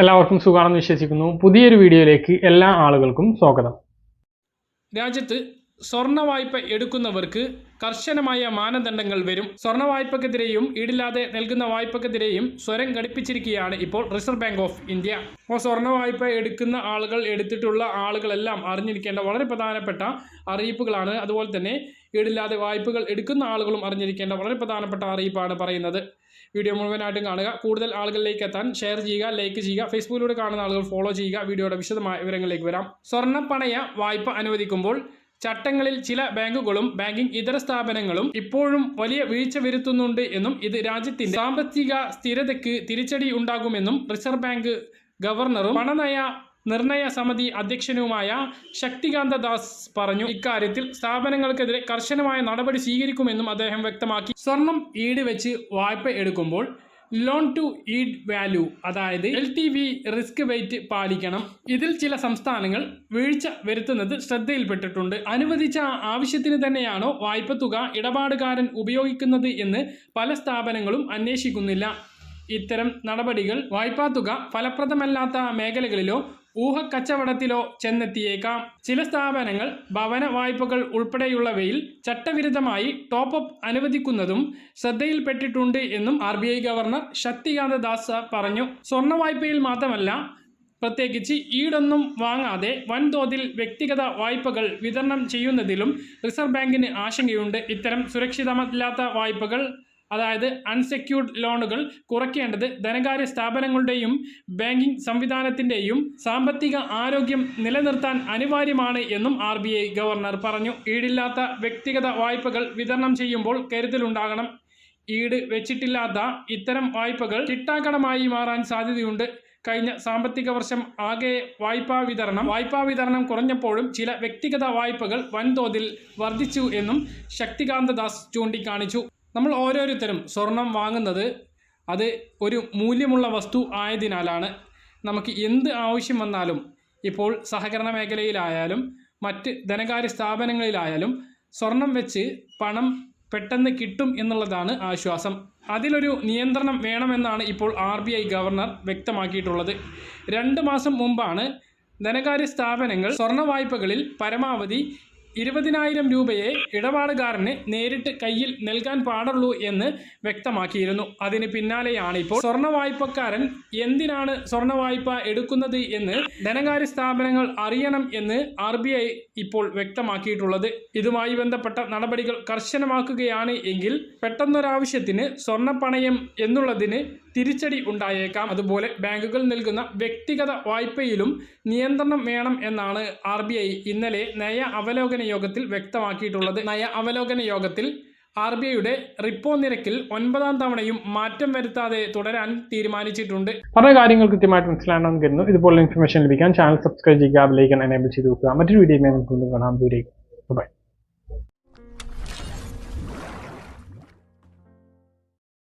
എല്ലാവർക്കും സുഖമാണെന്ന് വിശ്വസിക്കുന്നു. പുതിയൊരു വീഡിയോയിലേക്ക് എല്ലാ ആളുകൾക്കും സ്വാഗതം. രാജ്യത്ത് സ്വർണ വായ്പ എടുക്കുന്നവർക്ക് കർശനമായ മാനദണ്ഡങ്ങൾ വരും. സ്വർണ വായ്പക്കെതിരെയും ഈടില്ലാതെ നൽകുന്ന വായ്പക്കെതിരെയും സ്വരം ഘടിപ്പിച്ചിരിക്കുകയാണ് ഇപ്പോൾ റിസർവ് ബാങ്ക് ഓഫ് ഇന്ത്യ. അപ്പോൾ സ്വർണ വായ്പ എടുക്കുന്ന ആളുകൾ എടുത്തിട്ടുള്ള ആളുകളെല്ലാം അറിഞ്ഞിരിക്കേണ്ട വളരെ പ്രധാനപ്പെട്ട അറിയിപ്പുകളാണ്. അതുപോലെ തന്നെ ഈടില്ലാതെ വായ്പകൾ എടുക്കുന്ന ആളുകളും അറിഞ്ഞിരിക്കേണ്ട വളരെ പ്രധാനപ്പെട്ട അറിയിപ്പാണ് പറയുന്നത്. വീഡിയോ മുഴുവനായിട്ടും കാണുക. കൂടുതൽ ആളുകളിലേക്ക് എത്താൻ ഷെയർ ചെയ്യുക ലൈക്ക് ചെയ്യുക ഫേസ്ബുക്കിലൂടെ കാണുന്ന ആളുകൾ ഫോളോ ചെയ്യുക. വീഡിയോയുടെ വിശദമായ വിവരങ്ങളിലേക്ക് വരാം. സ്വർണപ്പണയ വായ്പ അനുവദിക്കുമ്പോൾ ചട്ടങ്ങളിൽ ചില ബാങ്കുകളും ബാങ്കിംഗ് ഇതര സ്ഥാപനങ്ങളും ഇപ്പോഴും വലിയ വീഴ്ച വരുത്തുന്നുണ്ട് എന്നും ഇത് രാജ്യത്തിന്റെ സാമ്പത്തിക സ്ഥിരതയ്ക്ക് തിരിച്ചടി ഉണ്ടാകുമെന്നും റിസർവ് ബാങ്ക് ഗവർണറും പണനയ നിർണയ സമിതി അധ്യക്ഷനുമായ ശക്തികാന്ത ദാസ് പറഞ്ഞു. ഇക്കാര്യത്തിൽ സ്ഥാപനങ്ങൾക്കെതിരെ കർശനമായ നടപടി സ്വീകരിക്കുമെന്നും അദ്ദേഹം വ്യക്തമാക്കി. സ്വർണം ഈട് വെച്ച് വായ്പ എടുക്കുമ്പോൾ ലോൺ ടു ഈഡ് വാല്യൂ അതായത് L T V risk weight പാലിക്കണം. ഇതിൽ ചില സംസ്ഥാനങ്ങൾ വീഴ്ച വരുത്തുന്നത് ശ്രദ്ധയിൽപ്പെട്ടിട്ടുണ്ട്. അനുവദിച്ച ആവശ്യത്തിന് തന്നെയാണോ വായ്പ തുക ഇടപാടുകാരൻ ഉപയോഗിക്കുന്നത് എന്ന് പല സ്ഥാപനങ്ങളും അന്വേഷിക്കുന്നില്ല. ഇത്തരം നടപടികൾ വായ്പാ തുക ഫലപ്രദമല്ലാത്ത മേഖലകളിലോ ഊഹക്കച്ചവടത്തിലോ ചെന്നെത്തിയേക്കാം. ചില സ്ഥാപനങ്ങൾ ഭവന വായ്പകൾ ഉൾപ്പെടെയുള്ളവയിൽ ചട്ടവിരുദ്ധമായി ടോപ്പ് അപ്പ് അനുവദിക്കുന്നതും ശ്രദ്ധയിൽപ്പെട്ടിട്ടുണ്ട് എന്നും R B I governor Shaktikanta Das പറഞ്ഞു. സ്വർണ വായ്പയിൽ മാത്രമല്ല പ്രത്യേകിച്ച് ഈടൊന്നും വാങ്ങാതെ വൻതോതിൽ വ്യക്തിഗത വായ്പകൾ വിതരണം ചെയ്യുന്നതിലും റിസർവ് ബാങ്കിന് ആശങ്കയുണ്ട്. ഇത്തരം സുരക്ഷിതമല്ലാത്ത വായ്പകൾ അതായത് അൺസെക്യൂർഡ് ലോണുകൾ കുറയ്ക്കേണ്ടത് ധനകാര്യ സ്ഥാപനങ്ങളുടെയും ബാങ്കിംഗ് സംവിധാനത്തിന്റെയും സാമ്പത്തിക ആരോഗ്യം നിലനിർത്താൻ അനിവാര്യമാണ് എന്നും ആർ ഗവർണർ പറഞ്ഞു. ഈടില്ലാത്ത വ്യക്തിഗത വായ്പകൾ വിതരണം ചെയ്യുമ്പോൾ കരുതലുണ്ടാകണം. ഈട് വെച്ചിട്ടില്ലാത്ത ഇത്തരം വായ്പകൾ ചിട്ടാക്കടമായി മാറാൻ സാധ്യതയുണ്ട്. കഴിഞ്ഞ സാമ്പത്തിക വർഷം ആകെ വായ്പാ വിതരണം വായ്പാ വിതരണം കുറഞ്ഞപ്പോഴും ചില വ്യക്തിഗത വായ്പകൾ വൻതോതിൽ വർദ്ധിച്ചു എന്നും ശക്തികാന്ത ദാസ് ചൂണ്ടിക്കാണിച്ചു. നമ്മൾ ഓരോരുത്തരും സ്വർണം വാങ്ങുന്നത് അത് ഒരു മൂല്യമുള്ള വസ്തു ആയതിനാലാണ് നമുക്ക് എന്ത് ആവശ്യം വന്നാലും ഇപ്പോൾ സഹകരണ മേഖലയിലായാലും മറ്റ് ധനകാര്യ സ്ഥാപനങ്ങളിലായാലും സ്വർണം വെച്ച് പണം പെട്ടെന്ന് കിട്ടും എന്നുള്ളതാണ് ആശ്വാസം. അതിലൊരു നിയന്ത്രണം വേണമെന്നാണ് ഇപ്പോൾ ആർ ബി ഐ ഗവർണർ വ്യക്തമാക്കിയിട്ടുള്ളത്. രണ്ട് മാസം മുമ്പാണ് ധനകാര്യ സ്ഥാപനങ്ങൾ സ്വർണ വായ്പകളിൽ പരമാവധി ഇരുപതിനായിരം രൂപയെ ഇടപാടുകാരന് നേരിട്ട് കയ്യിൽ നൽകാൻ പാടുള്ളൂ എന്ന് വ്യക്തമാക്കിയിരുന്നു. അതിന് പിന്നാലെയാണ് ഇപ്പോൾ സ്വർണ വായ്പക്കാരൻ എന്തിനാണ് സ്വർണ വായ്പ എടുക്കുന്നത് എന്ന് ധനകാര്യ സ്ഥാപനങ്ങൾ അറിയണം എന്ന് ആർ ഇപ്പോൾ വ്യക്തമാക്കിയിട്ടുള്ളത്. ഇതുമായി ബന്ധപ്പെട്ട നടപടികൾ കർശനമാക്കുകയാണ് എങ്കിൽ പെട്ടെന്നൊരാവശ്യത്തിന് സ്വർണപ്പണയം എന്നുള്ളതിന് തിരിച്ചടി ഉണ്ടായേക്കാം. അതുപോലെ ബാങ്കുകൾ നൽകുന്ന വ്യക്തിഗത വായ്പയിലും നിയന്ത്രണം വേണം എന്നാണ് ആർ ബി ഐ ഇന്നലെ നയ അവലോകന യോഗത്തിൽ വ്യക്തമാക്കിയിട്ടുള്ളത്. നയ അവലോകന യോഗത്തിൽ ആർ ബി ഐയുടെ റിപ്പോ നിരക്കിൽ ഒൻപതാം തവണയും മാറ്റം വരുത്താതെ തുടരാൻ തീരുമാനിച്ചിട്ടുണ്ട്. പല കാര്യങ്ങൾ കൃത്യമായിട്ട് മനസ്സിലാണെന്ന് കരുതുന്നു ഇതുപോലെ ഇൻഫർമേഷൻ ലഭിക്കാൻ ചാനൽ സബ്സ്ക്രൈബ് ചെയ്യുക ലൈക്ക് എനേബിൾ ചെയ്ത് നോക്കുക മറ്റൊരു വീഡിയോ നമുക്ക് കാണാം. ദൂരേക്ക് ബൈ